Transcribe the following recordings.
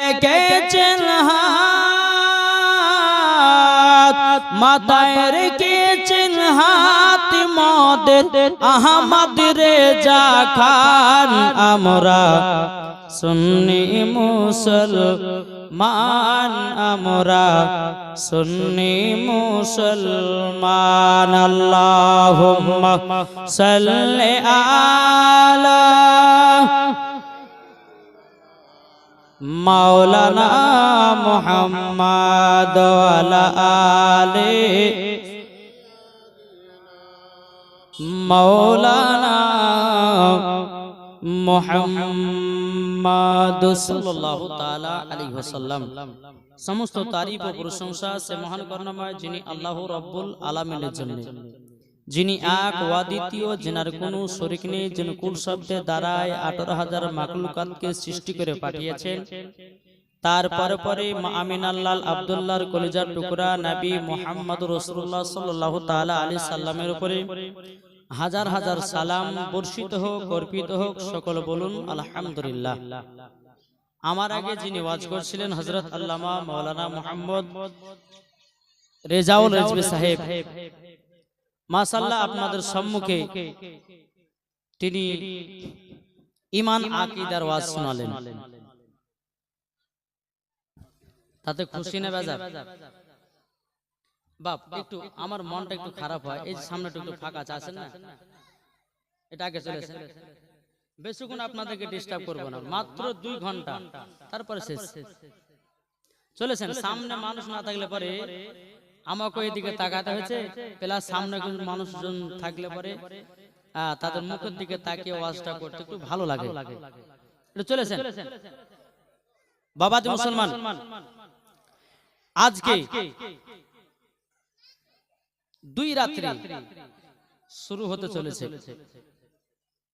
রেখেছেন হাত মাথায় রেখেছেন হাত মদের আহমদ রেজা খান আমরা। সুন্নি মুসলমান আমরা, সুন্নি মুসলমান, আল্লাহুম্মা সাল্লি আলা মাওলানা মুহাম্মদ আলে মাওলানা মুহাম্মদ সাল্লাল্লাহু তাআলা আলাইহি ওয়াসাল্লাম। সমস্ত তারিফ ও প্রশংসা সে মহান করুণাময় যিনি আল্লাহ রব্বুল আলামিনের জন্য। যিনি এক ওয়াদিতীয় যেনার কোনো শরিক নেই যিনি কুল শব্দে দ্বারায় আঠারো হাজার মাকলুকাতকে সৃষ্টি করে পাঠিয়েছেন। তারপরে পরে মা আমিনাল্লাল আবদুল্লাহর কলিজার টুকরা নবী মোহাম্মদ রসুল্লাহ সাল্লাহ তাআলা আলী সাল্লামের উপরে হাজার হাজার সালাম বর্ষিত হোক অর্পিত হোক সকল বলুন আলহামদুলিল্লাহ। আমার আগে যিনি ওয়াজ করছিলেন হজরত আল্লামা মৌলানা মোহাম্মদ রেজাউল রেজবি সাহেব। মাসাল্লাহ আপনাদের সম্মুখে তিনি ইমান আকিদার ওয়াজ শোনালেন। তাতে খুশি না বেজার। বাপ একটু আমার মনটা একটু খারাপ হয়। এই সামনে একটু ফাঁকা আছে না? এটা আগে চলেছে বেশিক্ষণ আপনাদেরকে ডিস্টার্ব করব না। মাত্র দুই ঘণ্টা। তারপরে শেষ। চলেছেন। সামনে মানুষ না থাকলে পরে আমাকে এদিকে তাকাতে হয়েছে। প্লাস সামনে কিছু মানুষজন থাকলে পরে আহ, তাদের মুখের দিকে তাকিয়ে ওয়াজটা করতে একটু ভালো লাগে। চলেছেন? বাবাজি মুসলমান? আজকে দুই রাত্রি শুরু হতে চলেছে।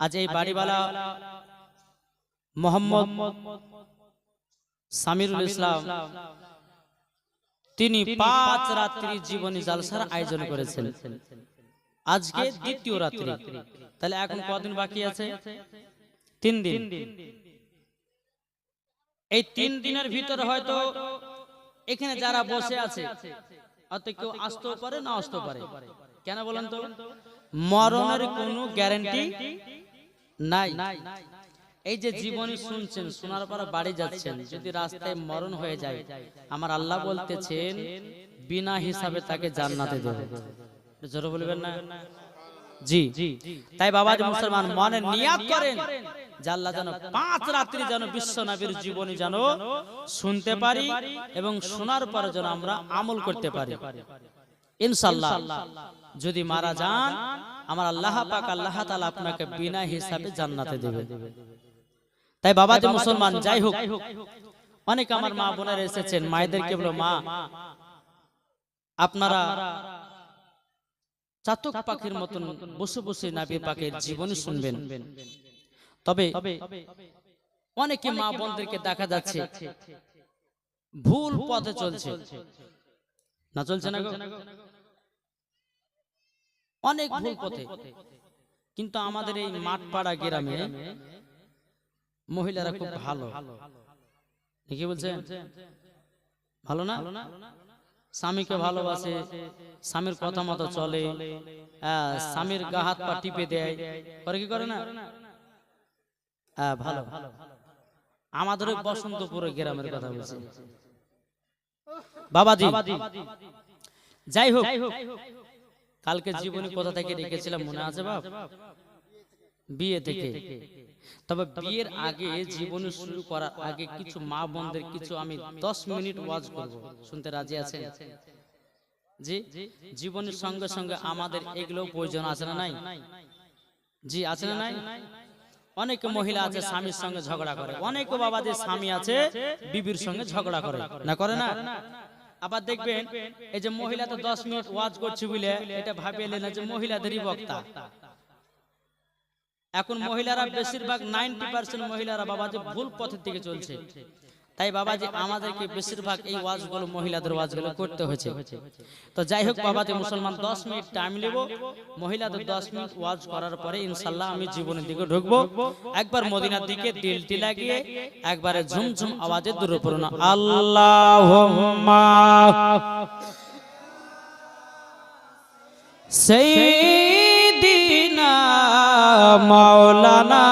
আজ এই বাড়িওয়ালা মোহাম্মদ সামিরুল ইসলাম। তিনি পাঁচ রাত্রি জীবনী জালসার আয়োজন করেছেন। আজকে দ্বিতীয় রাত্রি। তাহলে এখন কদিন বাকি আছে? তিন দিন। এই তিন দিনের ভিতরে হয়তো এখানে যারা বসে আছে হয়তো কেউ আসতেও পারে না আসতেও পারে। কেন বলেন তো? মরণের কোনো গ্যারান্টি নাই। এই যে জীবনী শুনছেন শোনার পর বাড়ি যাচ্ছেন যদি রাস্তায় মরণ হয়ে যায় আমার আল্লাহ বলতেছেন বিনা হিসাবে তাকে জান্নাতে দেবে। জোরে বলবেন না? জি। তাই বাবা যে মুসলমান মনে নিয়াত করেন যে আল্লাহ যেন পাঁচ রাত্রি যেন বিশ্ব নবীর জীবনী যেন শুনতে পারি এবং শোনার পরে যেন আমরা আমল করতে পারি। ইনশাল্লাহ যদি মারা যান আমার আল্লাহ পাক আল্লাহ তাআলা আপনাকে বিনা হিসাবে জান্নাতে দেবে তাই বাবা যে মুসলমান যাই হোক। অনেক আমার মা বোনেরা এসেছেন মায়েদেরকে বলো মা। আপনারা চাতক পাখির মতন বসে বসে নাবি পাখির জীবনী শুনবেন। তবে অনেকে মা বোনদেরকে দেখা যাচ্ছে। ভুল পথে চলছে। না চলছে না? অনেক ভুল পথে। কিন্তু আমাদের এই মাঠপাড়া গ্রামে মহিলারা খুব ভালো। কি বলছেন? ভালো না? স্বামীকে ভালোবাসে স্বামীর কথা মতো চলে হ্যাঁ, স্বামীর গা হাত পা টিপে দেয়। করে কি করে না? হ্যাঁ, ভালো আমাদের ওই বসন্তপুরের গ্রামের কথা বলছি। বাবাজি। যাই হোক কালকে জীবনী কোথা থেকে রেখেছিলাম? মনে আছে বাপ? বিয়ে থেকে। তবে বিয়ের আগে জীবনী শুরু করার আগে কিছু মা বোনদের কিছু আমি দশ মিনিট ওয়াজ করব। শুনতে রাজি আছেন? জি? জীবনের সঙ্গে সঙ্গে আমাদের এগুলো প্রয়োজন আছে না নাই? জি আছে না নাই? অনেক মহিলা আছে স্বামীর সঙ্গে ঝগড়া করে। অনেক বাবাদের স্বামী আছে বিবির সঙ্গে ঝগড়া করে। না করে না? আবার দেখবেন এই যে মহিলা তো দশ মিনিট ওয়াজ করছে বলে এটা ভাবিয়ে না যে মহিলাদেরই বক্তা। এখন মহিলারা বেশিরভাগ নাইনটি পার্সেন্ট মহিলারা বাবাজি ভুল পথের দিকে চলছে। তাই বাবাজি আমাদেরকে বেশিরভাগ এই ওয়াজগুলো মহিলাদের ওয়াজগুলো করতে হয়েছে। তো যাই হোক বাবাজি মুসলমান দশ মিনিট টাইম নেব। মহিলাদের দশ মিনিট ওয়াজ করার পরে ইনশাল্লাহ আমি জীবনের দিকে ঢুকবো। একবার মদিনার দিকে তিলটি লাগিয়ে একবারে ঝুমঝুম আওয়াজে দূরে পড়ুন আল্লাহ। সেই মৌলানা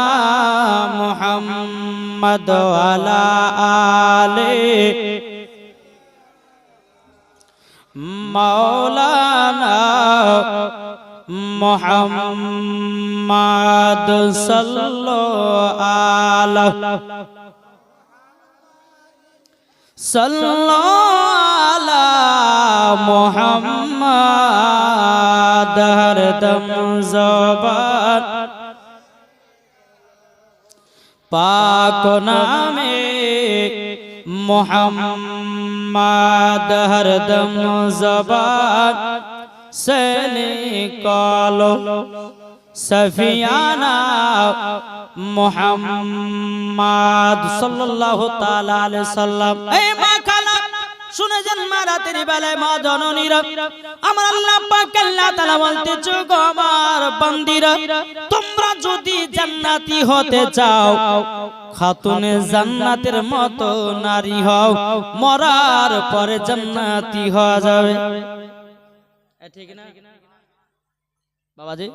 মোহাম্মদ আলা আলে মৌলানা মোহাম্মদ সাল্লো আলা সাল্লো আলা মোহাম্মদ হরদম পাক নামে মোহাম্মদ হরদম জবান, সেনে কালো সফিয়ানা মোহাম্মদ সাল্লাল্লাহু তাআলা আলাইহি সাল্লাম। এই মা খালা, শুনে জান মা রাতের বেলায় মা জননীরা। আমার আল্লাহ পাক আল্লাহ তাআলা বলতে চুগো আমার বান্দিরা যদি জান্নাতি হতে চাও, খাতুনে জান্নাতের মতো নারী হও, মরার পরে জান্নাতি হওয়া যাবে। ঠিক না? বাবাজি?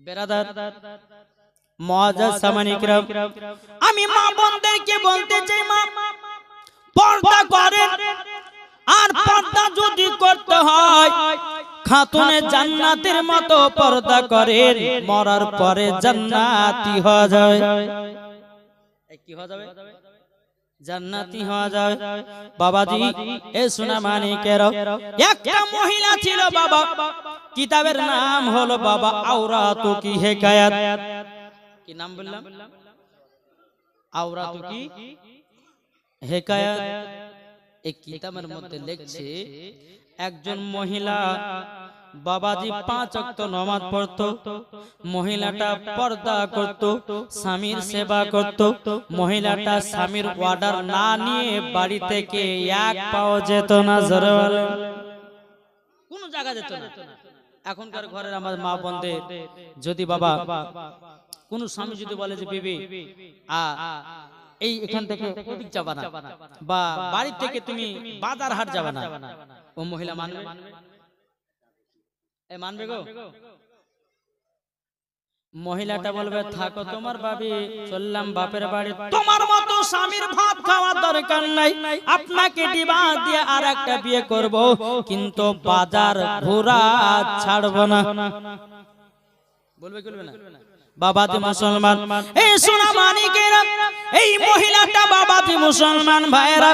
বেরাদার? মহাজাজ সামানিকরাম আমি মা বোনদেরকে বলতে চাই, মা। পর্দা করেন। আর পর্দা যদি করতে হয় খাতুনে জান্নাতের মতো পর্দা করে মরার পরে জান্নাতি হওয়া যাবে কি হওয়া যাবে? জান্নাতি হওয়া যায়। বাবাজি এ সোনা মানিকের একটা মহিলা ছিল বাবা। কিতাবের নাম হলো বাবা আওরাতু কি হেকায়াত। কি নাম বললাম? আওরাতু কি হেকায়াত। এই কিতাবের মধ্যে লিখছে একজন মহিলা বাবাজি পাঁচ অক্ত নমাজ পড়তো মহিলাটা পর্দা করত স্বামীর সেবা করত মহিলাটা স্বামীর অর্ডার না নিয়ে বাড়ি থেকে এক পাও যেত না জোরে বলে। কোনো জায়গা যেত না এখনকার ঘরের আমার মা বন্ধে যদি বাবা কোন স্বামী যদি বলে যে বিবি আ এই এখান থেকে ওদিক যাবা না। বা বাড়ি থেকে তুমি বাজার হাট যাবা না। ও মহিলা মানবে? এ মানবে গো? মহিলাটা বলবে থাকো তোমার বাবি চললাম বাপের বাড়ি। তোমার মতো স্বামীর ভাত খাওয়ার দরকার নাই। আপনাকে ডিবা দিয়ে আর একটা বিয়ে করব। কিন্তু বাজার ঘোরা ছাড়বো না। বলবে কি বলবে না? বাবাজি মুসলমান। এই সোনা মানিকেরা এই মহিলাটা বাবাজি মুসলমান ভাইরা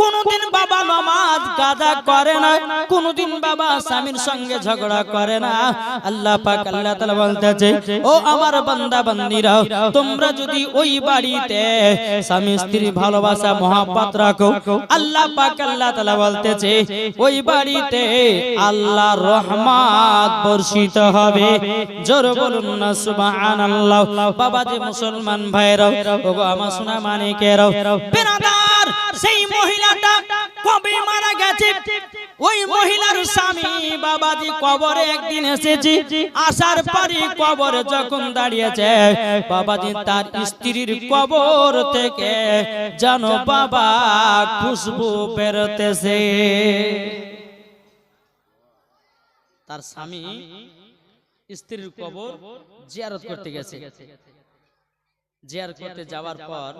কোনদিন বাবা নামাজ কাজা করে না, কোনদিন বাবা স্বামীর সঙ্গে ঝগড়া করে না। আল্লাহ পাক আল্লাহ তাআলা বলতেছে, ও আমার বান্দা বান্দিরা তোমরা যদি ওই বাড়িতে স্বামী স্ত্রী ভালোবাসা, মহব্বত রাখো। আল্লাহ পাক আল্লাহ তাআলা বলতেছে, ওই বাড়িতে আল্লাহ রহমত বর্ষিত হবে। জোর বলুন না সুবহানাল্লাহ। বাবাজি মুসলমান ভাইরাও ওগো আমার সোনা মানিকেরাও। বেরাদার সেই মহিলাটা কবে মারা গেছে? ওই মহিলার স্বামী বাবাজি কবরে একদিন এসেছে, আসার পরে কবরে যখন দাঁড়িয়েছে, বাবাজি তার স্ত্রীর কবর থেকে জানো বাবা খুশবু বেরোতেছে। তার স্বামী স্ত্রীর কবর জিয়ারত করতে গেছে। জিয়ারত করতে যাওয়ার পর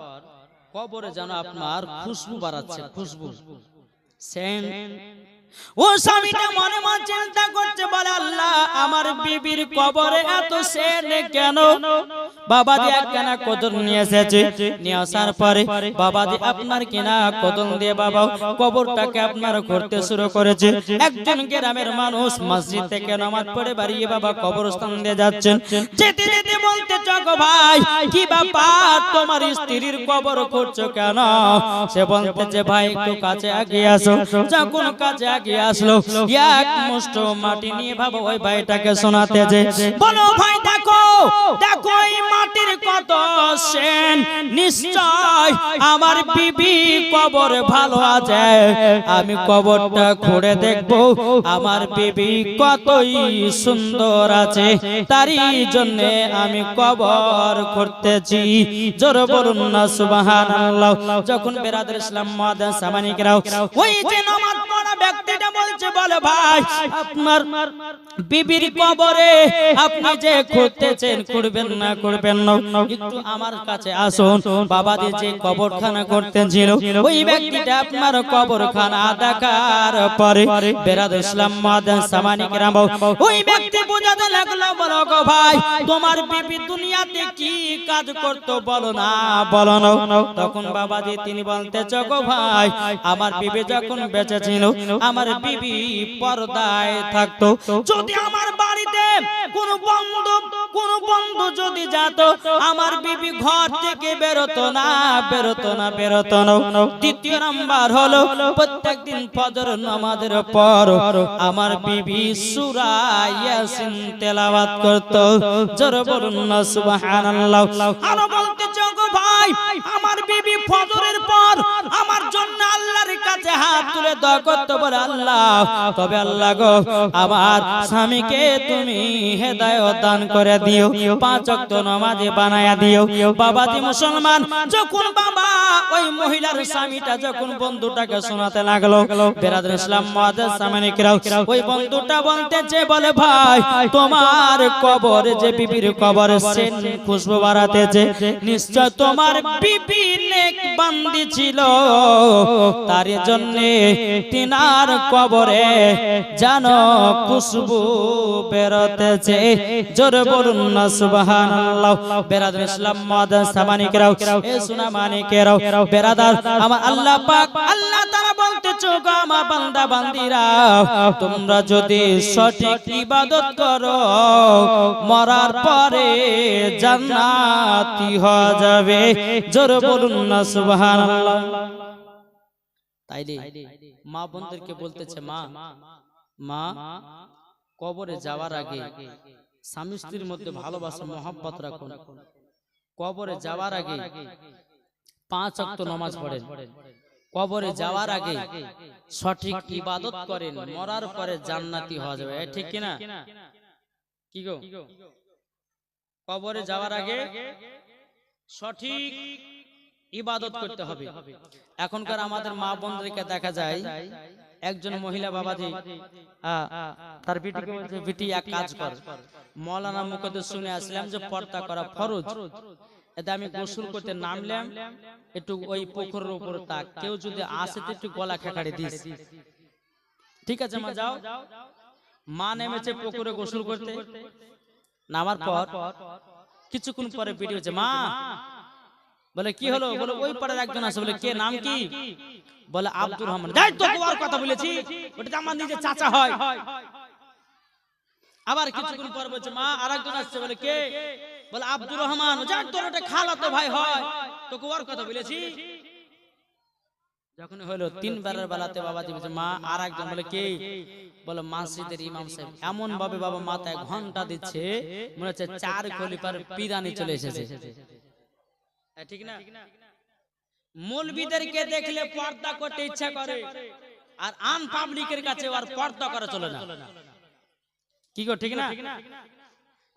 কবরে যেন আপনার খুশবু বাড়াচ্ছে খুশবু। সেন ও স্বামীটা মনে মনে চিন্তা করছে বলে আল্লাহ আমার বিবির কবরে এত সেন কেন? বাবাজি একখানা কদর নিয়ে এসেছে। নিয়ে আসার পরে বাবাজি আপনার কিনা কদম দিয়ে বাবা কবরটাকে আপনার করতে শুরু করেছে। একজন গ্রামের মানুষ মসজিদ থেকে নামাজ পড়ে বাড়িয়ে বাবা কবরস্থান দিয়ে যাচ্ছেন। যেতে যেতে বলতে চকো ভাই কি ব্যাপার তোমার স্ত্রীর কবর করছ কেন? সে বলতেছে ভাই একটু কাছে আগিয়ে আসো। যখন কাছে আগিয়ে আসলো এক মুষ্ট মাটি নিয়ে ভাবো ওই ভাইটাকে শোনাতে যে বলো ভাই দেখো দেখো এই মাটির কত সেন নিশ্চয় আমার বিবি কবর ভালো আছে। আমি কবরটা খুঁড়ে দেখব, আমার বিবি কতই সুন্দর আছে। তারই জন্য আমি কবর করতেছি জোর বলুন না, সুবহানাল্লাহ। যখন বেরাদের ইসলাম মাদান সামানিকরাও ওই যে নামাজ ব্যক্তিটা বলছে, বলে ভাই, আপনার বিবির কবরে আপনি যে খুঁড়তেছেন করবেন না করবেন না। একটু আমার কাছে আসুন। বাবা দিয়ে যে কবরখানা করতেন ছিল ওই ব্যক্তিটা আপনার কবরখানা দেখার পরে বেরাদ ইসলাম মাদান সামানিক রাম ওই ব্যক্তি বোঝাতে লাগল, বলো গো ভাই, তোমার বিবি দুনিয়াতে কি কাজ করতো বলো না বলো না। তখন বাবাজি তিনি বলতেছ গো ভাই, আমার বিবি যখন বেঁচে ছিল আমার বিবি পর্দায় থাকতো। যদি আমার বাড়িতে কোন বন্ধু কোন বন্ধু যদি যেত আমার বিবি ঘর থেকে বেরোতো না বেরোতো না বেরোতো না। দ্বিতীয় নাম্বার হলো প্রত্যেকদিন ফজর নামাজের পর আমার বিবি সূরা ইয়াসিন তেলাওয়াত করত। জোর বলুন না সুবহানাল্লাহ। আরও বলতে গো ভাই আমার বিবি ফজরের পর আমার হাত তুলে দোয়া করতে বলে আল্লাহ। তবে আল্লাহ গো, আমার স্বামীকে তুমি হেদায়েত দান করে দিও, পাঁচ ওয়াক্ত নামাজে বানায়া দিও। বাবাজি মুসলমান, যখন বাবা ওই মহিলার স্বামীটা যখন বন্ধুটাকে শোনাতে লাগল বেরাদুল ইসলাম মুআজ্জাজ সামানিকরাও ওই বন্ধুটা বলতেছে, বলে, ভাই, তোমার কবর যে বিবির কবর, সেন খুশবু বাড়াতেছে। নিশ্চয় তোমার বিবি নেক বান্দি ছিল। তার জন্য তিনার কবরে জানো খুশবু বেরোতেছে। জোরে বলুন না, সুবহানাল্লাহ। বেরাদুল ইসলাম মুআজ্জাজ সামানিকরাও, এ সোনা মানিকেরাও, বেরাদার, আমার আল্লাহ পাক, আল্লাহ তাআলা বলতেছো গো আমার বান্দা, বান্দিরা, তোমরা যদি সঠিক ইবাদত করো, মরার পরে জান্নাতি হয়ে যাবে। জোরে বলুন না, সুবহানাল্লাহ। তাইলে মা বোনদেরকে বলতেছে মা মা কবরে যাওয়ার আগে স্বামী স্ত্রীর মধ্যে ভালোবাসা মহাব্বত রাখুন। কবরে যাওয়ার আগে পাঁচ অক্ত নমাজ পড়েন। কবরে যাওয়ার আগে সঠিক ইবাদত করেন। মরার পরে জান্নাতি হওয়া যাবে। ঠিক কিনা? কি গো? কবরে যাওয়ার আগে সঠিক ইবাদত করতে হবে। এখনকার আমাদের মা বোনদেরকে দেখা যায় একজন মহিলা বাবাজি তার বিটিকে বলছে বিটি এক কাজ কর। মৌলানা মুখতে শুনে আসলাম যে পর্দা করা ফরজ। এতে আমি গোসল করতে নামলাম। একটু ওই পুকুরের উপর তাক। কেউ যদি আসে তো একটু গলা খেকাড়ি দিস। ঠিক আছে মা যাও। মা নেমেছে পুকুরে গোসল করতে। নামার পর কিছুক্ষণ পরে বিটি হচ্ছে মা বলে কি হলো? বলে ওই পাড়ার একজন আছে। বলে কে? নাম কি? বলে আব্দুর রহমান। যাই তো তোমার কথা বলেছি। ওটা আমার নিজের চাচা হয়। আবার কিছুক্ষণ পর বলছে মা আরেকজন আসছে। বলে কে? বলে আব্দুর রহমান যাই তোর ওটা খালাতো ভাই হয়। তোকে ওর কথা বলেছি। যখন হলো তিনবারের বেলাতে বাবা বলছে মা আর একজন বলে কে? বলে মসজিদের ইমাম সাহেব। এমন ভাবে বাবা মাথায় ঘণ্টা দিচ্ছে। মনে হচ্ছে চার খলিফার পিরানি চলে এসেছে ঠিক না? মৌলবিদেরকে দেখলে পর্দা করতে ইচ্ছা করে। আর আন পাবলিকের কাছে আর পর্দা করা চলে না। কি গো ঠিক না?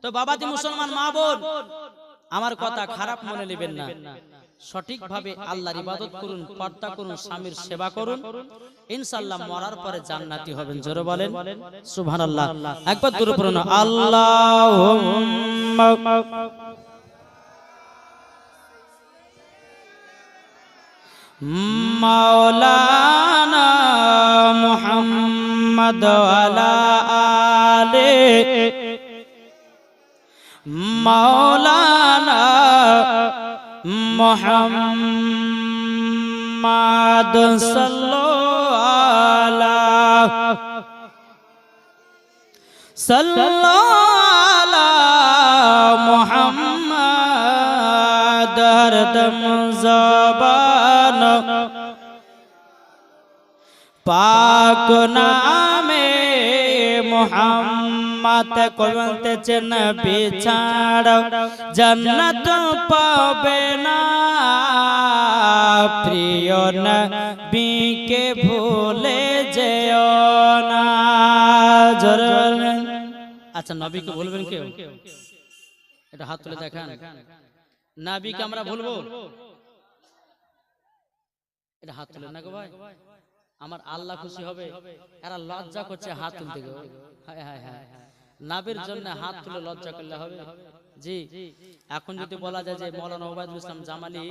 তো বাবাজি মুসলমান মা বোন আমার কথা খারাপ মনে নেবেন না। সঠিকভাবে আল্লাহর ইবাদত করুন পর্দা করুন স্বামীর সেবা করুন। ইনশাআল্লাহ মরার পরে জান্নাতি হবেন জোরে বলেন। সুবহানাল্লাহ। একবার দূরে পড়ুন। আল্লাহুম্মা মাওলানা মুহাম্মদ আলা আলে মাওলানা মুহাম্মদ সাল্লাল্লাহু সাল্লাল্লাহু মুহাম্মদ হরদম জবান পাক নামে মুহাম্মদ মাতে কইতেছেন বিছাড় জান্নাত পাবে না। প্রিয় নবীকে ভুলে যেও না। আচ্ছা নবীকে বলবেন কেউ? এটা হাত তুলে দেখান। নাবিকে আমরা ভুলবো? এটা হাত তুলে না গো ভাই? আমার আল্লাহ খুশি হবে। এরা লজ্জা করছে হাত তুলতে গো। হায় হায় হায়। নাবির জন্য হাত তুলে লজ্জা করলে হবে। জি। এখন যদি বলা যায় যে মৌলানা ওবায়দুল ইসলাম জামালি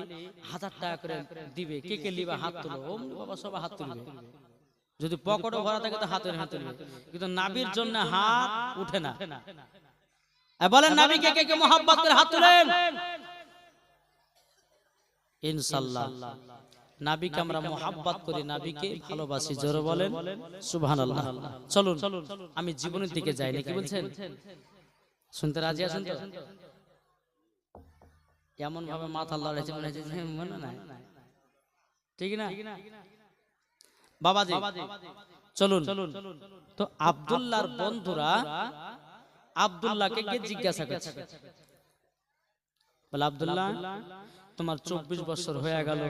হাজার টাকা করে দিবে। কে কে লিবা? হাত তুলো অমনি বাবা সবাই হাত তুলবে। যদি পকেটও ভরা থাকে তো হাতের হাত তুলবে। কিন্তু নাবির জন্য হাত উঠে না। এ বলেন নাবিকে কে কে মোহাব্বত করে হাত তুলেন? ইনশাল্লাহ। নাবিকে আমরা মোহাব্বত করি নাবিকে ভালোবাসি জোরে বলেন? সুবহানাল্লাহ। চলুন আমি জীবনের দিকে যাই না কি বলছেন? শুনতে রাজি আছেন তো? এমন ভাবে মাথা লড়াইছে মনে হচ্ছে মনে নাই। ঠিক না? বাবাজি চলুন। তো আব্দুল্লাহর বন্ধুরা আব্দুল্লাহকে গিয়ে জিজ্ঞাসা করছে? বলে আব্দুল্লাহ তোমার চব্বিশ বছর হয়ে গেল।